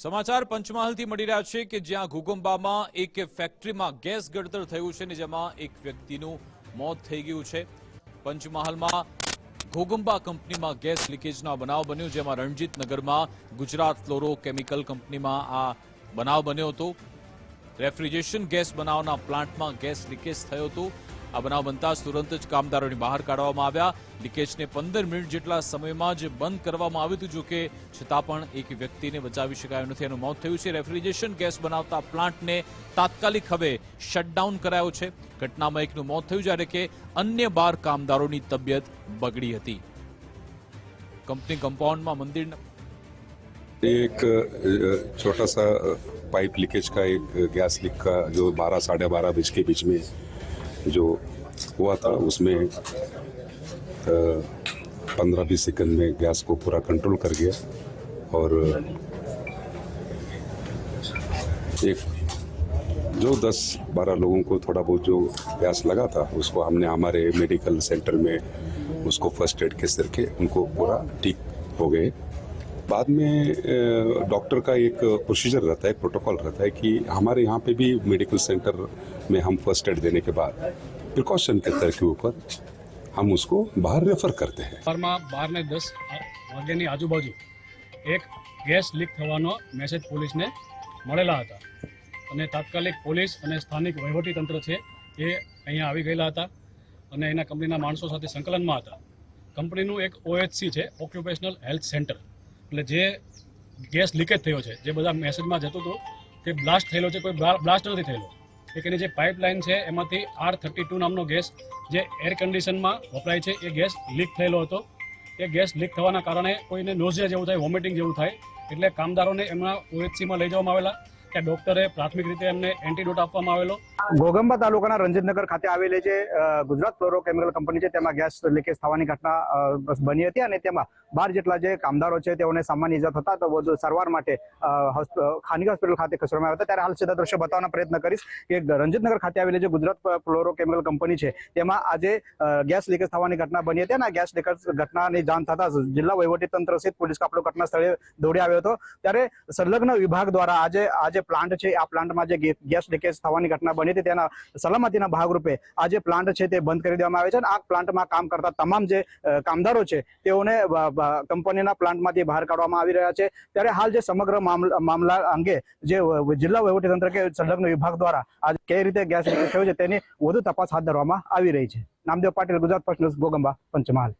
સમાચાર પંચમહાલથી મળી રહ્યા છે કે જ્યાં ઘુગંબામાં એક ફેક્ટરીમાં ગેસ ગળતર થયું છે ને જેમાં એક વ્યક્તિનું મોત થઈ ગયું છે. પંચમહાલમાં ઘોગંબા કંપનીમાં ગેસ લીકેજનો બનાવ બન્યો, જેમાં રણજીત નગરમાં ગુજરાત ફ્લોરો કેમિકલ કંપનીમાં આ બનાવ બન્યો હતો. રેફ્રિજરેશન ગેસ બનાવના પ્લાન્ટમાં ગેસ લીકેજ થયો હતો. આ બનાવ બનતા જ તુરંત જ કામદારોને બહાર કાઢવામાં આવ્યા લીકેજને પંદર મિનિટ જેટલા સમયમાં જ બંધ કરવામાં આવ્યું હતું જોકે છતાં પણ એક વ્યક્તિને બચાવી શકાયો નથી એનું મોત થયું છે રેફ્રિજરેશન ગેસ બનાવતા પ્લાન્ટને તાત્કાલિક હવે શટડાઉન કરાયો છે ઘટનામાં એકનું મોત થયું જ્યારે કે અન્ય બાર કામદારોની તબિયત બગડી હતી કંપની કમ્પાઉન્ડમાં મંદિરના एक अ, छोटा सा पाइप लीकेज का एक गैस लीक का जो बारह साढ़े बारह बज के बीच में जो हुआ था, उसमें पंद्रह बीस सेकंड में गैस को पूरा कंट्रोल कर गया और एक जो दस बारह लोगों को थोड़ा बहुत जो गैस लगा था, उसको हमने हमारे मेडिकल सेंटर में उसको फ़र्स्ट एड के सर के उनको पूरा ठीक हो गए। बाद में अ, डॉक्टर का एक प्रोसीजर रहता है प्रोटोकॉल रहता है कि हमारे यहाँ पे भी मेडिकल सेंटर में हम फर्स्ट एड देने के बाद प्रिकॉशन के तरह के ऊपर हम उसको बाहर रेफर करते हैं સવારમાં બાર ને દસ વાગ્યાની આજુબાજુ એક ગેસ લીક થવાનો મેસેજ પોલીસને મળેલા હતા અને તાત્કાલિક પોલીસ અને સ્થાનિક વહીવટીતંત્ર છે એ અહીંયા આવી ગયેલા હતા અને એના કંપનીના માણસો સાથે સંકલનમાં હતા કંપનીનું એક ઓએચસી છે ઓક્યુપેશનલ હેલ્થ સેન્ટર એટલે જે ગેસ લીકેજ થયો છે, જે બધા મેસેજમાં જતું હતું, તે બ્લાસ્ટ થયેલો છે, કોઈ બ્લાસ્ટ નથી થયેલો. એક એની જે પાઇપલાઇન છે, એમાંથી આર થર્ટી ટુ નામનો ગેસ જે એર કન્ડિશનમાં વપરાય છે, એ ગેસ લીક થયેલો હતો. એ ગેસ લીક થવાના કારણે કોઈને નોઝિયા જેવું થાય વોમિટિંગ જેવું થાય, એટલે કામદારોને એમના ઓએચસીમાં લઈ જવામાં આવેલા. ત્યાં ડોક્ટરે પ્રાથમિક રીતે એમને એન્ટીડોટ આપવામાં આવેલો. ગોગંબા તાલુકાના રંજીતનગર ખાતે આવેલી જે ગુજરાત ફ્લોરો કેમિકલ કંપની છે, તેમાં ગેસ લીકેજ થવાની ઘટના બની હતી અને તેમાં બાર જેટલા જે કામદારો છે, તેઓને સામાન્ય ઇજા થતા તો વધુ સારવાર માટે ખાનગી હોસ્પિટલ ખાતે ખસેડવામાં આવ્યા હતા. ત્યારે હાલ સીધા દ્રશ્ય બતાવવાનો પ્રયત્ન કરીશ કે રંજીતનગર ખાતે આવેલી જે ગુજરાત ફ્લોરો કેમિકલ કંપની છે, તેમાં આજે ગેસ લીકેજ થવાની ઘટના બની હતી અને આ ગેસ લીકેજ ઘટનાની જાણ થતા જિલ્લા વહીવટી તંત્ર સહિત પોલીસ કાફલો ઘટના સ્થળે દોડી આવ્યો હતો. ત્યારે સંલગ્ન વિભાગ દ્વારા આજે આ જે પ્લાન્ટ છે, આ પ્લાન્ટમાં જે ગેસ લીકેજ થવાની ઘટના બની હતી, તેના સલામતીના ભાગરૂપે આ જે પ્લાન્ટ છે તે બંધ કરી દેવામાં આવે છે અને આ પ્લાન્ટમાં કામ કરતા તમામ જે કામદારો છે, તેઓને કંપનીના પ્લાન્ટમાંથી બહાર કાઢવામાં આવી રહ્યા છે. ત્યારે હાલ જે સમગ્ર મામલા અંગે જે જિલ્લા વહીવટીતંત્ર કે સંલગ્ન વિભાગ દ્વારા આજે કઈ રીતે ગેસ લીકેજ થયો છે તેની વધુ તપાસ હાથ ધરવામાં આવી રહી છે. નામદેવ પાટીલ, ગુજરાત પ્રશ્ન ગોગંબા, પંચમહાલ.